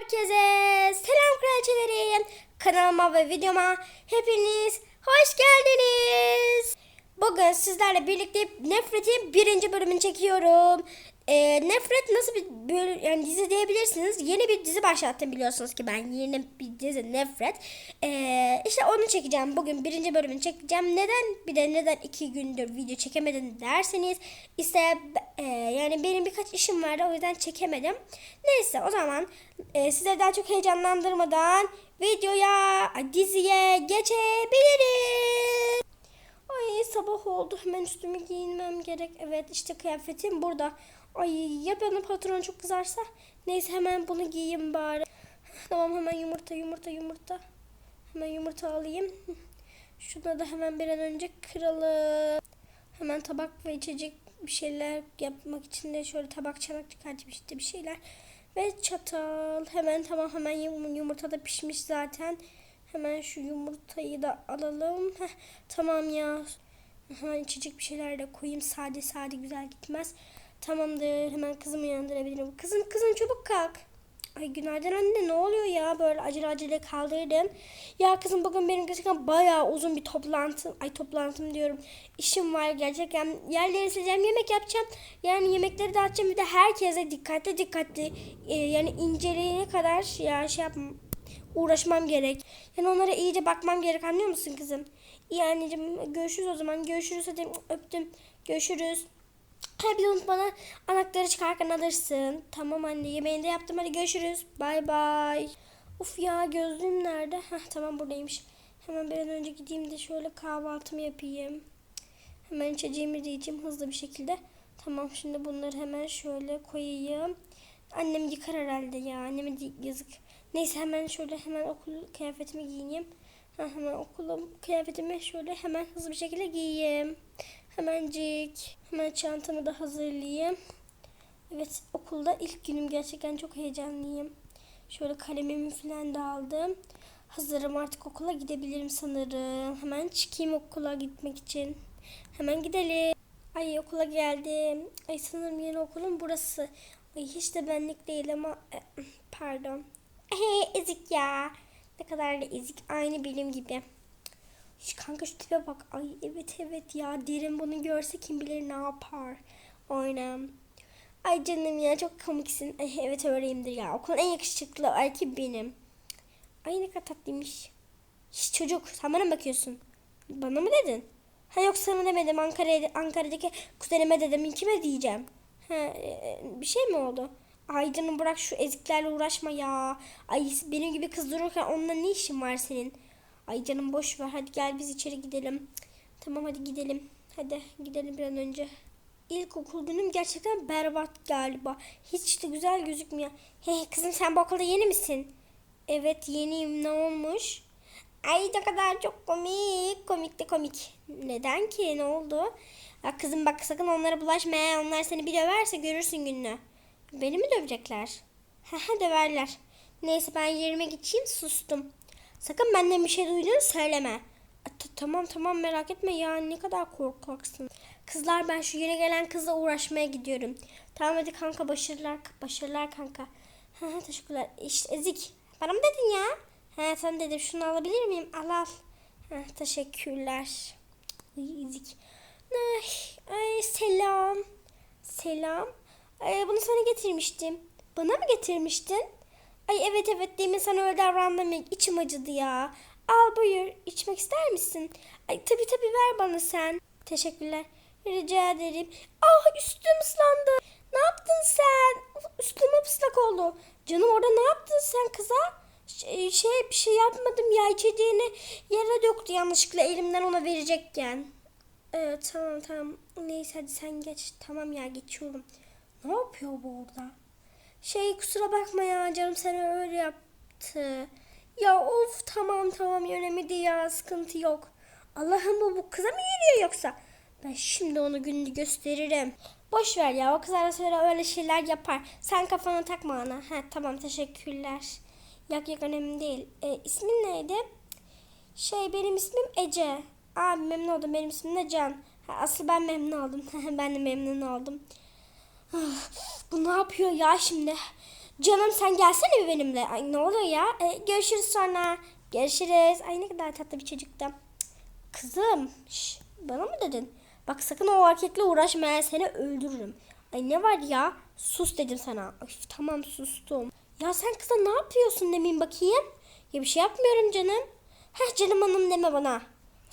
Herkese selam kraliçelerim. Kanalıma ve videoma hepiniz hoş geldiniz. Bugün sizlerle birlikte Nefret'in birinci bölümünü çekiyorum. Ee, Nefret nasıl bir bölüm, yani dizi diyebilirsiniz. Yeni bir dizi başlattım biliyorsunuz ki ben yeni bir dizi Nefret. Ee, işte onu çekeceğim. Bugün birinci bölümünü çekeceğim. Neden bir de neden iki gündür video çekemedim derseniz işte e, yani benim birkaç işim vardı o yüzden çekemedim. Neyse o zaman e, size daha çok heyecanlandırmadan videoya diziye geçebiliriz. Sabah oldu. Hemen üstümü giyinmem gerek. Evet işte kıyafetim burada. Ay ya bana patron çok kızarsa. Neyse hemen bunu giyeyim bari. Tamam hemen yumurta yumurta yumurta. Hemen yumurta alayım. Şunu da hemen bir an önce kıralım. Hemen tabak ve içecek bir şeyler yapmak için de şöyle tabak çanak çıkartayım işte bir şeyler. Ve çatal. Hemen tamam hemen yum- yumurta da pişmiş zaten. Hemen şu yumurtayı da alalım. Heh, tamam ya. Hemen içecek bir şeyler de koyayım. Sade sade güzel gitmez. Tamamdır. Hemen kızımı uyandırabilirim. Kızım kızım çabuk kalk. Ay günaydın anne ne oluyor ya böyle acele acele kaldırdım. Ya kızım bugün benim gerçekten bayağı uzun bir toplantım. Ay toplantım diyorum. İşim var gerçekten. Yerleri sileceğim yemek yapacağım. Yani yemekleri dağıtacağım bir de herkese dikkatli dikkatli e, yani inceleyene kadar ya şey yapmam uğraşmam gerek. Yani onlara iyice bakmam gerek anlıyor musun kızım? İyi anneciğim görüşürüz o zaman. Görüşürüz hadi öptüm. Görüşürüz. Ha bir de unutmadan anahtarı çıkarken alırsın. Tamam anne yemeğini de yaptım hadi görüşürüz. Bay bay. Uf ya gözlüğüm nerede? Heh, tamam buradaymış. Hemen bir an önce gideyim de şöyle kahvaltımı yapayım. Hemen içeceğimi de içeyim hızlı bir şekilde. Tamam şimdi bunları hemen şöyle koyayım. Annem yıkar herhalde ya. Anneme de yazık. Neyse hemen şöyle hemen okul kıyafetimi giyeyim. Ha, hemen okulum kıyafetimi şöyle hemen hızlı bir şekilde giyeyim. Hemencik. Hemen çantamı da hazırlayayım. Evet okulda ilk günüm gerçekten çok heyecanlıyım. Şöyle kalemimi falan da aldım. Hazırım artık okula gidebilirim sanırım. Hemen çıkayım okula gitmek için. Hemen gidelim. Ay okula geldim. Ay sanırım yeni okulum burası. Ay hiç de benlik değil ama e, pardon. Hey ezik ya. Ne kadar da ezik. Aynı benim gibi. Şu kanka şu tipe bak. Ay evet evet ya. Derin bunu görse kim bilir ne yapar. Aynen. Ay canım ya çok komiksin. Ay, evet öyleyimdir ya. Okulun en yakışıklı erkeği benim. Ay ne kadar tatlıymış. Şş, çocuk sen bana mı bakıyorsun? Bana mı dedin? Ha yok sana demedim. Ankara'ya, Ankara'daki kuzenime dedim. Kime diyeceğim? Ha, e, bir şey mi oldu? Ay bırak şu eziklerle uğraşma ya. Ay benim gibi kız dururken onunla ne işin var senin? Ay canım boş ver. Hadi gel biz içeri gidelim. Tamam hadi gidelim. Hadi gidelim bir an önce. İlkokul günüm gerçekten berbat galiba. Hiç de güzel gözükmüyor. Hey kızım sen bu okulda yeni misin? Evet yeniyim. Ne olmuş? Ay ne kadar çok komik. Komik de komik. Neden ki? Ne oldu? Ya kızım bak sakın onlara bulaşma. Onlar seni bir döverse görürsün gününü. Beni mi dövecekler? Haha döverler. Neyse ben yerime geçeyim sustum. Sakın benden bir şey duyduğunu söyleme. Ta- Tamam tamam merak etme ya ne kadar korkaksın. Kızlar ben şu yeni gelen kızla uğraşmaya gidiyorum. Tamam hadi kanka başarılar başarılar kanka. Teşekkürler. İşte ezik. Bana mı dedin ya? He sen dedim şunu alabilir miyim? Al al. Ha, teşekkürler. Ay, ezik. Ay, ay selam. Selam. Ay, bunu sana getirmiştim. Bana mı getirmiştin? Ay evet evet demin sana öyle davrandım. İçim acıdı ya. Al buyur. İçmek ister misin? Ay tabii tabii ver bana sen. Teşekkürler. Rica ederim. Ah üstüm ıslandı. Ne yaptın sen? Üstüm ıslak oldu. Canım orada ne yaptın sen kıza? Şey, şey bir şey yapmadım ya içeceğini yere döktü yanlışlıkla elimden ona verecekken. Evet tamam tamam. Neyse hadi sen geç. Tamam ya geçiyorum. Ne yapıyor bu orada? Şey kusura bakma ya canım seni öyle yaptı. Ya of tamam tamam önemli ya sıkıntı yok. Allah'ım bu bu kıza mı yürüyor yoksa? Ben şimdi onu gününü gösteririm. Boş ver ya o kız ara sıra öyle şeyler yapar. Sen kafana takma ona. Ha tamam teşekkürler. Yok yok önemli değil. E, ismin neydi? Şey benim ismim Ece. Abi memnun oldum benim ismim de Can. Ha, asıl ben memnun oldum. ben de memnun oldum. Bu ne yapıyor ya şimdi? Canım sen gelsene bir benimle. Ay ne oluyor ya? E, görüşürüz sonra. Görüşürüz. Ay ne kadar tatlı bir çocuktu. Kızım. Şş, bana mı dedin? Bak sakın o erkekle uğraşma seni öldürürüm. Ay ne var ya? Sus dedim sana. Ay, tamam sustum. Ya sen kıza ne yapıyorsun demin bakayım. Ya bir şey yapmıyorum canım. Heh canım hanım deme bana.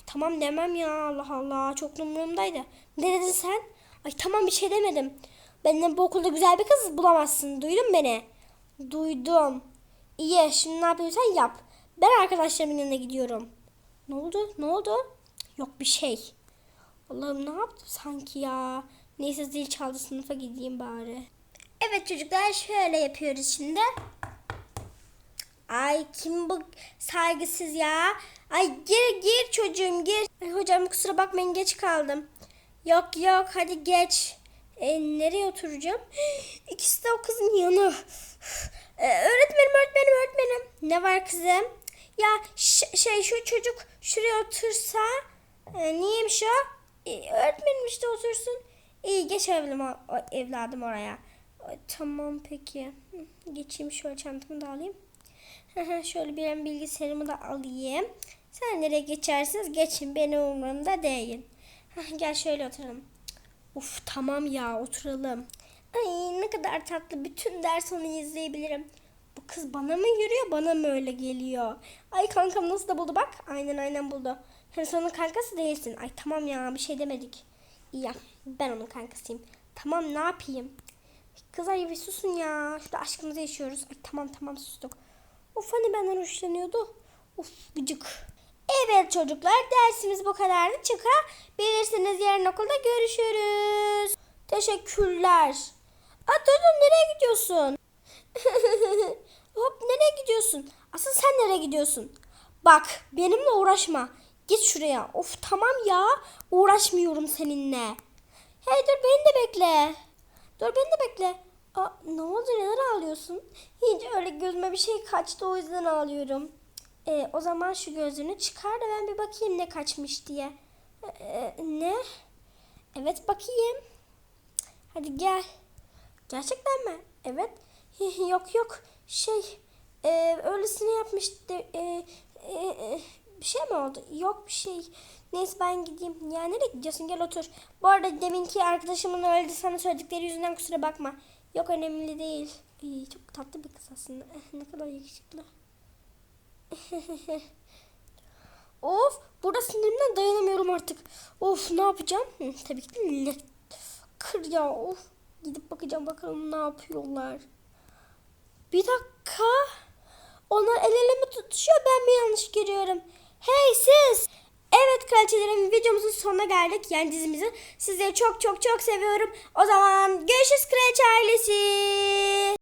Tamam demem ya Allah Allah çok umurumdaydı. Ne dedin sen? Ay tamam bir şey demedim. Benden bu okulda güzel bir kız bulamazsın. Duydun beni? Duydum. İyi şimdi ne yapıyorsan yap. Ben arkadaşlarımın yanına gidiyorum. Ne oldu? Ne oldu? Yok bir şey. Allah'ım ne yaptım sanki ya. Neyse zil çaldı sınıfa gideyim bari. Evet çocuklar şöyle yapıyoruz şimdi. Ay kim bu saygısız ya? Ay gir gir çocuğum gir. Ay hocam kusura bakmayın geç kaldım. Yok yok hadi geç. E, nereye oturacağım? İkisi de o kızın yanı. E, öğretmenim öğretmenim öğretmenim. Ne var kızım? Ya şey şu çocuk şuraya otursa e, niyeymiş o? E, öğretmenim işte otursun. İyi geç evladım, evladım oraya. Ay, tamam peki. Geçeyim şöyle çantamı da alayım. Şöyle bir an bilgisayarımı da alayım. Sen nereye geçersiniz geçin benim umurumda değil. Gel şöyle oturalım. Uf tamam ya oturalım. Ay ne kadar tatlı bütün ders onu izleyebilirim. Bu kız bana mı yürüyor bana mı öyle geliyor? Ay kankam nasıl da buldu bak. Aynen aynen buldu. Sen onun kankası değilsin. Ay tamam ya bir şey demedik. İyi ya ben onun kankasıyım. Tamam ne yapayım? Kız ay bir susun ya. Şurada aşkımızı yaşıyoruz. Ay tamam tamam sustuk. Of hani benden hoşlanıyordu. Of gıcık. Evet çocuklar dersimiz bu kadardı. Çıkabilirsiniz. Yarın okulda görüşürüz. Teşekkürler. Dur nereye gidiyorsun? Hop nereye gidiyorsun? Asıl sen nereye gidiyorsun? Bak benimle uğraşma. Git şuraya. Of tamam ya. Uğraşmıyorum seninle. Hey dur beni de bekle. Dur beni de bekle. Aa, ne oldu neden ağlıyorsun? Hiç öyle gözüme bir şey kaçtı o yüzden ağlıyorum. Ee, o zaman şu gözünü çıkar da ben bir bakayım ne kaçmış diye. Ee, ne? Evet bakayım. Hadi gel. Gerçekten mi? Evet. yok yok. Şey e, öylesine yapmıştı. E, e, e, bir şey mi oldu? Yok bir şey. Neyse ben gideyim. Ya nereye gidiyorsun? Gel otur. Bu arada deminki arkadaşımın öyle sana söyledikleri yüzünden kusura bakma. Yok önemli değil. İyi, çok tatlı bir kız aslında. Eh, ne kadar yakışıklı. of burada sinirimden dayanamıyorum artık. Of ne yapacağım? Hı, tabii ki le- kır ya of. Gidip bakacağım bakalım ne yapıyorlar. Bir dakika. Onlar el ele mi tutuşuyor ben mi yanlış görüyorum? Hey siz! Evet kraliçelerim videomuzun sonuna geldik. Yani dizimizin. Sizleri çok çok çok seviyorum. O zaman görüşürüz kraliçe ailesi.